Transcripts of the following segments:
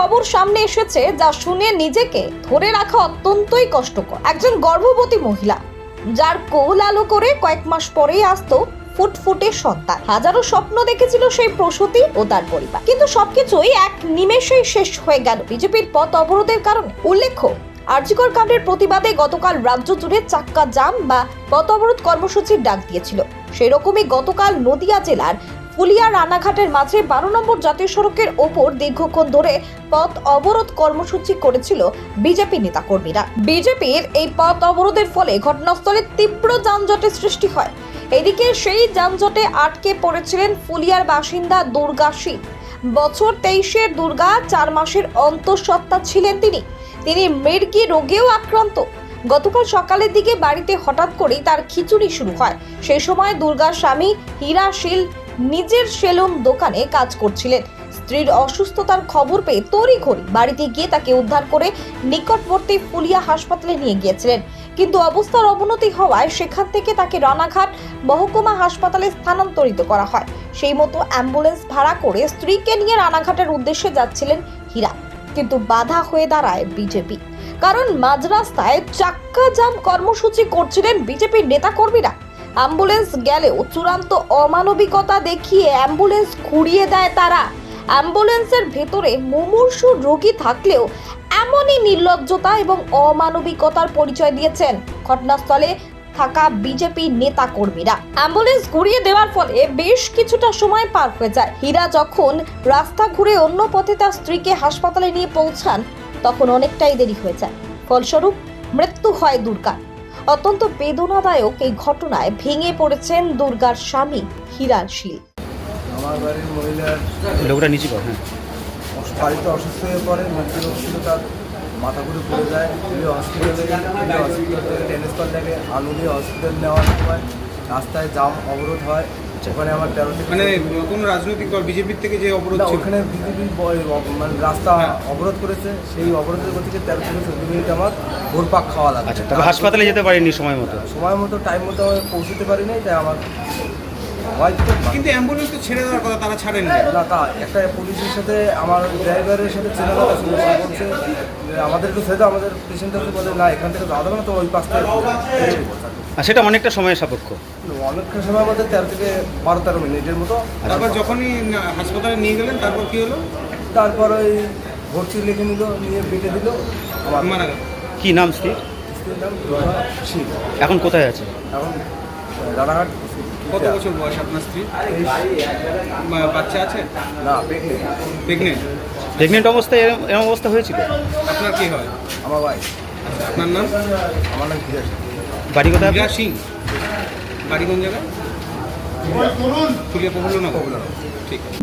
খবর সামনে এসেছে যা শুনে নিজেকে ধরে রাখা অত্যন্তই কষ্টকর। একজন গর্ভবতী মহিলা, যার কোল আলো করে কয়েক মাস পরেই আসতো ফুটফুটে সন্তান। হাজারো স্বপ্ন দেখেছিল সেই প্রসূতি ও তার পরিবার। কিন্তু সবকিছুই এক নিমেষেই শেষ হয়ে গেল। বিজেপির পথ অবরোধের কারণে উল্লেখ্য, আরজিকর কাণ্ডের প্রতিবাদে গতকাল রাজ্য জুড়ে চাক্কা জাম বা পথ অবরোধ কর্মসূচির ডাক দিয়েছিল। সেরকমই গতকাল নদিয়া জেলার ফুলিয়া রানাঘাটের মাঝে বারো নম্বর জাতীয় সড়কের ওপর দীর্ঘক্ষণ ধরে পথ অবরোধ কর্মসূচি করেছিল বিজেপি নেতাকর্মীরা। বিজেপির এই পথ অবরোধের ফলে ঘটনাস্থলে তীব্র যানজটের সৃষ্টি হয়। এদিকে সেই যানজটে আটকে পড়েছিলেন ফুলিয়ার বাসিন্দা দুর্গা সিং বছর তেইশের দুর্গা চার মাসের অন্তঃসত্ত্বা ছিলেন তিনি। তিনি মৃগী রোগেও আক্রান্ত। গতকাল সকালের দিকে বাড়িতে হঠাৎ করেই তার খিচুড়ি শুরু হয়। সেই সময় দুর্গার স্বামী হীরাশীল নিজের সেলুন দোকানে কাজ করছিলেন। স্ত্রীর অসুস্থতার খবর পেয়ে তড়িঘড়ি বাড়িতে গিয়ে তাকে উদ্ধার করে নিকটবর্তী ফুলিয়া হাসপাতালে নিয়ে গিয়েছিলেন। কিন্তু অবস্থার অবনতি হওয়ায় সেখান থেকে তাকে রানাঘাট মহকুমা হাসপাতালে স্থানান্তরিত করা হয়। সেই মতো অ্যাম্বুলেন্স ভাড়া করে স্ত্রীকে নিয়ে রানাঘাটের উদ্দেশ্যে যাচ্ছিলেন হীরা। কিন্তু বাধা হয়ে দাঁড়ায় বিজেপি। কারণ মাঝ রাস্তায় চাক্কা জাম কর্মসূচি করছিলেন বিজেপির নেতাকর্মীরা। অ্যাম্বুলেন্স গেলেও চূড়ান্ত অমানবিকতা দেখিয়ে অ্যাম্বুলেন্স ঘুরিয়ে দেয় তারা। অ্যাম্বুলেন্সের ভেতরে মুমূর্ষু রোগী থাকলেও এমনই নির্লজ্জতা এবং অমানবিকতার পরিচয় দিয়েছেন ঘটনাস্থলে থাকা বিজেপি নেতা কর্মীরা অ্যাম্বুলেন্স ঘুরিয়ে দেওয়ার ফলে বেশ কিছুটা সময় পার হয়ে যায়। হীরা যখন রাস্তা ঘুরে অন্য পথে তার স্ত্রীকে হাসপাতালে নিয়ে পৌঁছান, তখন অনেকটাই দেরি হয়ে যায়। ফলস্বরূপ মৃত্যু হয় দুর্গার। অত্যন্ত বেদনাদায়ক এই ঘটনায় ভেঙে পড়েছেন দুর্গার স্বামী হিরান শীল। আমার বাড়ির মহিলার লোকটা নিচে কর হ্যাঁ। বাড়িতে অসুস্থ হয়ে পড়ে মৃত্যু রোগ ছিল তার মাথা ঘুরে পড়ে যায়। হসপিটালে হসপিটাল থেকে ট্রান্সফার লাগে হসপিটাল নেওয়ার সময় রাস্তায় জাম অবরোধ হয়। ওখানে আমার তেরো থেকে মানে কোন রাজনৈতিক দল? বিজেপির থেকে যে অবরোধ ওখানে বিজেপি মানে রাস্তা অবরোধ করেছে। সেই অবরোধের গতিকে তেরো থেকে চোদ্দ মিনিট আমার ঘোরপাক খাওয়া আচ্ছা হাসপাতালে যেতে পারিনি সময় মতো। সময় মতো টাইম মতো আমি পৌঁছতে পারিনি তাই আমার হয়তো কিন্তু অ্যাম্বুলেন্স তো ছেড়ে দেওয়ার কথা তারা ছাড়েন না না তা একটা পুলিশের সাথে আমার ড্রাইভারের সাথে চেনা কথা ছিল বলছে আমাদের একটু ছেড়ে দাও, আমাদের পেশেন্ট আছে বলে না এখান থেকে যাওয়া যাবে না তো ওই পাশ থেকে আর সেটা অনেকটা সময় সাপেক্ষ। অনেকটা সময় মধ্যে তেরো থেকে বারো তেরো মিনিটের মতো। তারপর যখনই হাসপাতালে নিয়ে গেলেন তারপর কি হলো? তারপর ওই ভর্তি লিখে নিল নিয়ে বেটে দিল আমার মারা গেল। কি নাম স্ত্রী স্ত্রীর নাম এখন কোথায় আছে? এখন রানাঘাট। কত বছর বয়স আপনার স্ত্রী বাচ্চা আছে? না প্রেগনেন্ট অবস্থায় এরম অবস্থা হয়েছিল? আপনার কি হয়? আমার ভাই আচ্ছা আপনার নাম? আমার নাম বাড়ি কোথায় সিং। বাড়ি কোন জায়গায়?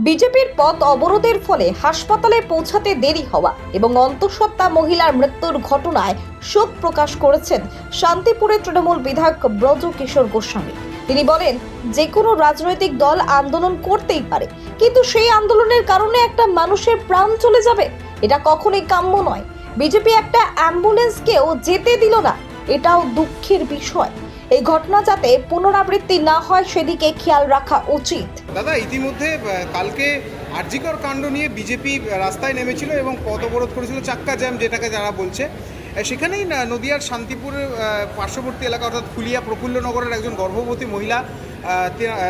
বিজেপির পথ অবরোধের ফলে হাসপাতালে পৌঁছাতে দেরি হওয়া এবং অন্তঃসত্ত্বা মহিলার মৃত্যুর ঘটনায় শোক প্রকাশ করেছেন শান্তিপুরের তৃণমূল বিধায়ক ব্রজ কিশোর গোস্বামী। তিনি বলেন যে কোনো রাজনৈতিক দল আন্দোলন করতেই পারে, কিন্তু সেই আন্দোলনের কারণে একটা মানুষের প্রাণ চলে যাবে, এটা কখনোই কাম্য নয়। বিজেপি একটা অ্যাম্বুলেন্সকেও যেতে দিল না, এটাও দুঃখের বিষয়। এই ঘটনা যাতে পুনরাবৃত্তি না হয়, সেদিকে খেয়াল রাখা উচিত। দাদা, ইতিমধ্যে কালকে আরজিকর কাণ্ড নিয়ে বিজেপি রাস্তায় নেমেছিল এবং পথ অবরোধ করেছিল চাক্কা জ্যাম, যেটাকে যারা বলছে সেখানেই নদিয়ার শান্তিপুরের আহ, পার্শ্ববর্তী এলাকা অর্থাৎ ফুলিয়া প্রফুল্লনগরের একজন গর্ভবতী মহিলা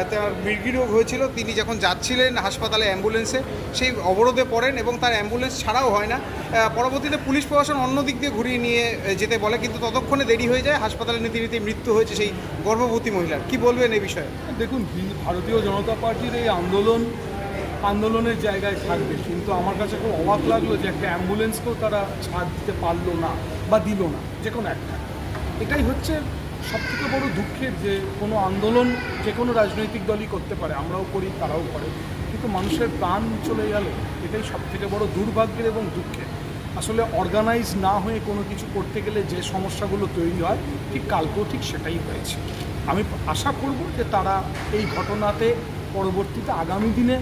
তার মৃগী রোগ হয়েছিল। তিনি যখন যাচ্ছিলেন হাসপাতালে অ্যাম্বুলেন্সে সেই অবরোধে পড়েন এবং তার অ্যাম্বুলেন্স ছাড়াও হয় না। পরবর্তীতে পুলিশ প্রশাসন অন্য দিক দিয়ে ঘুরিয়ে নিয়ে যেতে বলে কিন্তু ততক্ষণে দেরি হয়ে যায়। হাসপাতালে নীতি মৃত্যু হয়েছে সেই গর্ভবতী মহিলার। কি বলবেন এই বিষয়ে? দেখুন ভারতীয় জনতা পার্টির এই আন্দোলন আন্দোলনের জায়গায় থাকবে। কিন্তু আমার কাছে খুব অবাক লাগল যে একটা অ্যাম্বুলেন্সকেও তারা ছাড় দিতে পারল না বা দিল না, যে কোনো একটা। এটাই হচ্ছে সবথেকে বড় দুঃখের যে কোনো আন্দোলন যে কোনো রাজনৈতিক দলই করতে পারে, আমরাও করি, তারাও করে। কিন্তু মানুষের প্রাণ চলে গেল এটাই সবথেকে বড় দুর্ভাগ্যের এবং দুঃখের। আসলে অর্গানাইজ না হয়ে কোনো কিছু করতে গেলে যে সমস্যাগুলো তৈরি হয়, ঠিক কালকেও ঠিক সেটাই হয়েছে। আমি আশা করব যে তারা এই ঘটনাতে পরবর্তীতে আগামী দিনে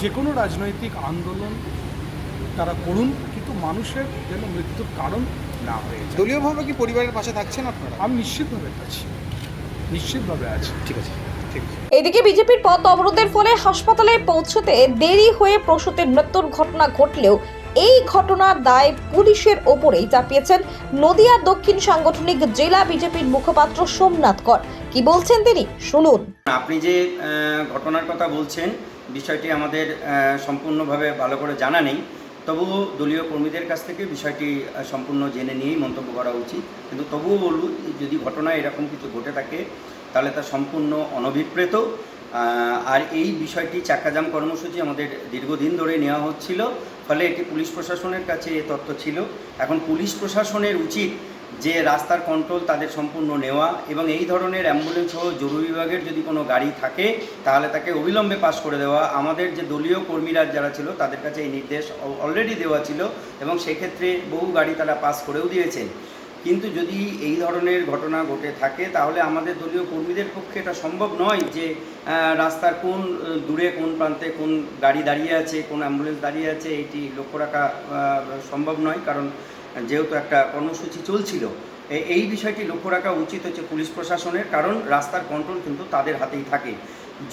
যে কোনো রাজনৈতিক আন্দোলন তারা করুন কিন্তু মানুষের যেন মৃত্যুর কারণ না হয়ে যায়। দলীয়ভাবে কি পরিবারের পাশে থাকছেন আপনারা? আমি নিশ্চিতভাবে আছি। নিশ্চিতভাবে আছি। ঠিক আছে এদিকে বিজেপির পথ অবরোধের ফলে হাসপাতালে পৌঁছতে দেরি হয়ে প্রসূতির মৃত্যুর ঘটনা ঘটলেও এই ঘটনার দায় পুলিশের ওপরেই চাপিয়েছেন নদিয়ার দক্ষিণ সাংগঠনিক জেলা বিজেপির মুখপাত্র সোমনাথ কর। কি বলছেন তিনি? শুনুন। আপনি যে ঘটনার কথা বলছেন বিষয়টি আমাদের সম্পূর্ণভাবে ভালো করে জানা নেই। তবুও দলীয় কর্মীদের কাছ থেকে বিষয়টি সম্পূর্ণ জেনে নিয়েই মন্তব্য করা উচিত। কিন্তু তবুও বলব, যদি ঘটনা এরকম কিছু ঘটে থাকে, তাহলে তা সম্পূর্ণ অনভিপ্রেত। আর এই বিষয়টি চাক্কাজাম কর্মসূচি আমাদের দীর্ঘদিন ধরে নেওয়া হচ্ছিল, ফলে এটি পুলিশ প্রশাসনের কাছে এ তথ্য ছিল। এখন পুলিশ প্রশাসনের উচিত যে রাস্তার কন্ট্রোল তাদের সম্পূর্ণ নেওয়া এবং এই ধরনের অ্যাম্বুলেন্স সহ জরুরি বিভাগের যদি কোনো গাড়ি থাকে, তাহলে তাকে অবিলম্বে পাস করে দেওয়া। আমাদের যে দলীয় কর্মীরা যারা ছিল, তাদের কাছে এই নির্দেশ অলরেডি দেওয়া ছিল এবং সেক্ষেত্রে বহু গাড়ি তারা পাস করেও দিয়েছেন। কিন্তু যদি এই ধরনের ঘটনা ঘটে থাকে, তাহলে আমাদের দলীয় কর্মীদের পক্ষে এটা সম্ভব নয় যে রাস্তার কোন দূরে কোন প্রান্তে কোন গাড়ি দাঁড়িয়ে আছে, কোন অ্যাম্বুলেন্স দাঁড়িয়ে আছে, এটি লক্ষ্য রাখা সম্ভব নয়। কারণ যেহেতু একটা কর্মসূচি চলছিল এই বিষয়টি লক্ষ্য রাখা উচিত হচ্ছে পুলিশ প্রশাসনের, কারণ রাস্তার কন্ট্রোল কিন্তু তাদের হাতেই থাকে।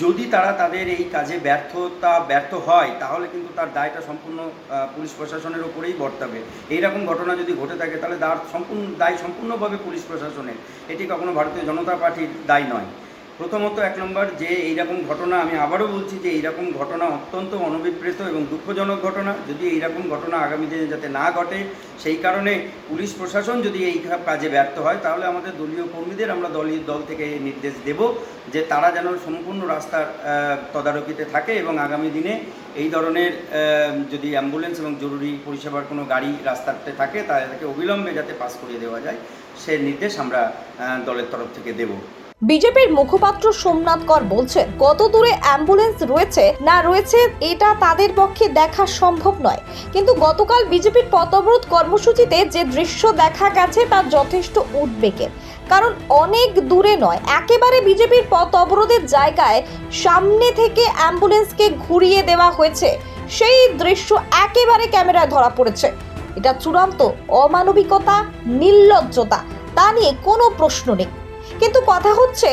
যদি তারা তাদের এই কাজে ব্যর্থতা ব্যর্থ হয়, তাহলে কিন্তু তার দায়টা সম্পূর্ণ পুলিশ প্রশাসনের ওপরেই বর্তাবে। এইরকম ঘটনা যদি ঘটে থাকে, তাহলে তার সম্পূর্ণ, দায় সম্পূর্ণভাবে পুলিশ প্রশাসনের। এটি কখনো ভারতীয় জনতা পার্টির দায় নয়। প্রথমত এক নম্বর যে এইরকম ঘটনা আমি আবারও বলছি যে এইরকম ঘটনা অত্যন্ত অনবিপ্রেত এবং দুঃখজনক ঘটনা। যদি এইরকম ঘটনা আগামী দিনে যাতে না ঘটে, সেই কারণে পুলিশ প্রশাসন যদি এই কাজে ব্যর্থ হয়, তাহলে আমাদের দলীয় কর্মীদের আমরা দলীয় দল থেকে নির্দেশ দেব যে তারা যেন সম্পূর্ণ রাস্তার তদারকিতে থাকে এবং আগামী দিনে এই ধরনের যদি অ্যাম্বুলেন্স এবং জরুরি পরিষেবার কোনো গাড়ি রাস্তাতে থাকে, তাদেরকে অবিলম্বে যাতে পাস করিয়ে দেওয়া যায়, সে নির্দেশ আমরা দলের তরফ থেকে দেবো। বিজেপির মুখপাত্র সোমনাথ কর বলছেন, কত দূরে অ্যাম্বুলেন্স রয়েছে? না রয়েছে, এটা তাদের পক্ষে দেখা সম্ভব নয়। কিন্তু গতকাল বিজেপির পথ অবরোধ কর্মসূচিতে যে দৃশ্য দেখা গেছে তা যথেষ্ট উদ্বেগের। কারণ অনেক দূরে নয়, একেবারে বিজেপির পথ অবরোধের জায়গায় সামনে থেকে অ্যাম্বুলেন্সকে ঘুরিয়ে দেওয়া হয়েছে। সেই দৃশ্য একেবারে ক্যামেরায় ধরা পড়েছে। এটা চূড়ান্ত অমানবিকতা, নির্লজ্জতা, তা নিয়ে কোনো প্রশ্ন নেই। কিন্তু কথা হচ্ছে,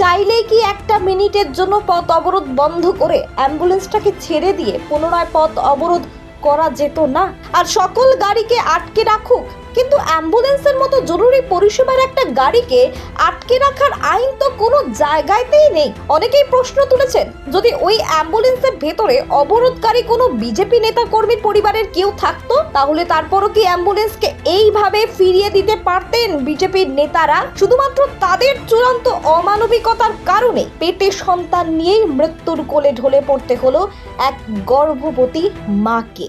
চাইলেই কি একটা মিনিটের জন্য পথ অবরোধ বন্ধ করে অ্যাম্বুলেন্সটাকে ছেড়ে দিয়ে পুনরায় পথ অবরোধ করা যেত না? আর সকল গাড়িকে আটকে রাখুক কিন্তু অ্যাম্বুলেন্সের মতো জরুরি পরিষেবার একটা গাড়িকে আটকে রাখার আইন তো কোনো জায়গাতেই নেই। অনেকেই প্রশ্ন তুলেছেন, যদি ওই অ্যাম্বুলেন্সের ভেতরে অবরোধকারী কোনো বিজেপি নেতা কর্মীর পরিবারের কেউ থাকতো, তাহলে তারপরও কি অ্যাম্বুলেন্সকে এইভাবে ফিরিয়ে দিতে পারতেন বিজেপির নেতারা? শুধুমাত্র তাদের চূড়ান্ত অমানবিকতার কারণে পেটে সন্তান নিয়েই মৃত্যুর কোলে ঢলে পড়তে হলো এক গর্ভবতী মাকে।